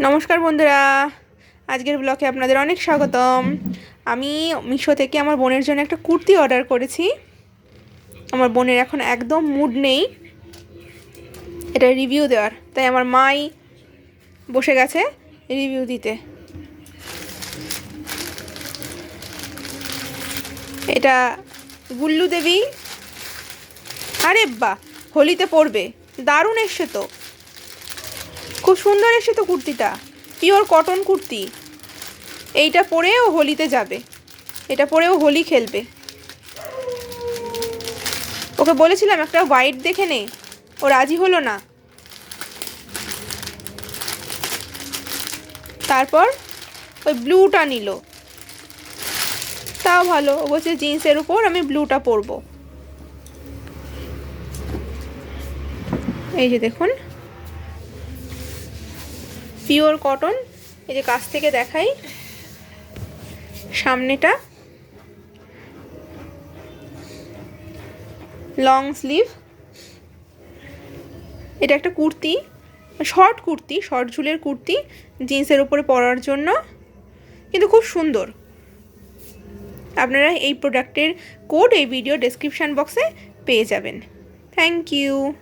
নমস্কার বন্ধুরা। আজকের ব্লগে আপনাদের অনেক স্বাগতম। আমি মিশো থেকে আমার বোনের জন্য একটা কুর্তি অর্ডার করেছি। আমার বোনের এখন একদম মুড নেই। এটা রিভিউ দেওয়ার। তাই আমার মাই বসে গেছে রিভিউ দিতে। এটা গুল্লু দেবী। আরে বা হোলিতে পড়বে দারুণ এসছে তো। খুব সুন্দর এসে তো কুর্তিটা। Pure cotton kurti. এইটা পরেও হোলিতে যাবে। এটা পরেও হোলি খেলবে। ওকে বলেছিলাম একটা হোয়াইট দেখে নে। ও রাজি হলো না। তারপর ওই ব্লুটা নিল। তাও ভালো। ও বলছে জিন্সের উপর আমি ব্লুটা পরবো। এই যে দেখুন। Pure cotton. এই যে কাছ থেকে দেখাই। সামনেটা। Long sleeve. এটা একটা কুর্তি, শর্ট কুর্তি, শর্ট ঝুলের কুর্তি, জিন্সের উপরে পরার জন্য। কিন্তু খুব সুন্দর। আপনারা এই প্রোডাক্টের কোড এই ভিডিও ডেসক্রিপশান বক্সে পেয়ে যাবেন। Thank you.